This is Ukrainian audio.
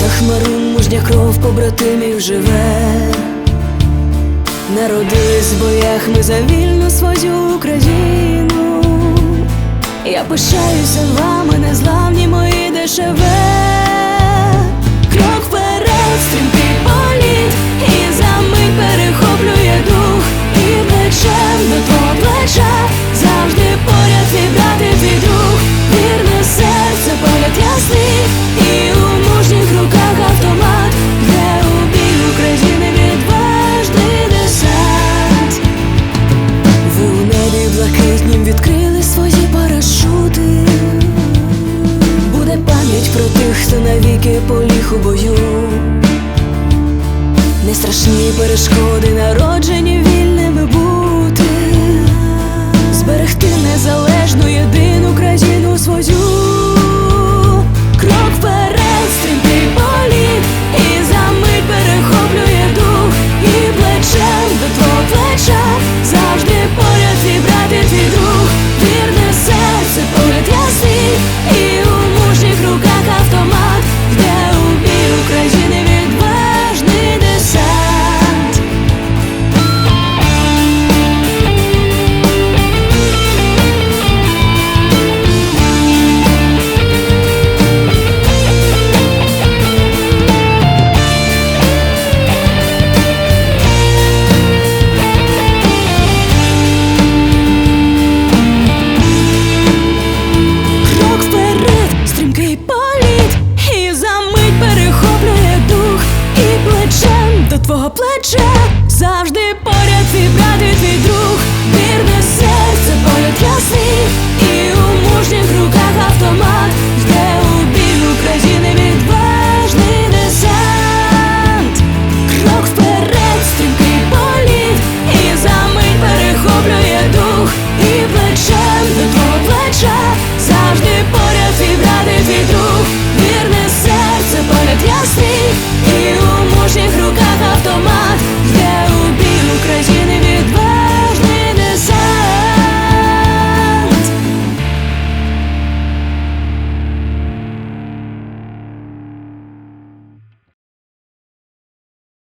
та хмарин мужня кров побратимів живе, народились в боях ми за вільну свою Україну, я пишаюся вами, незламні мої дешеве, крок вперед стрім. успіх у бою, не страшні перешкоди, народжені вільні. твого плеча завжди поряд твій брат твій друг.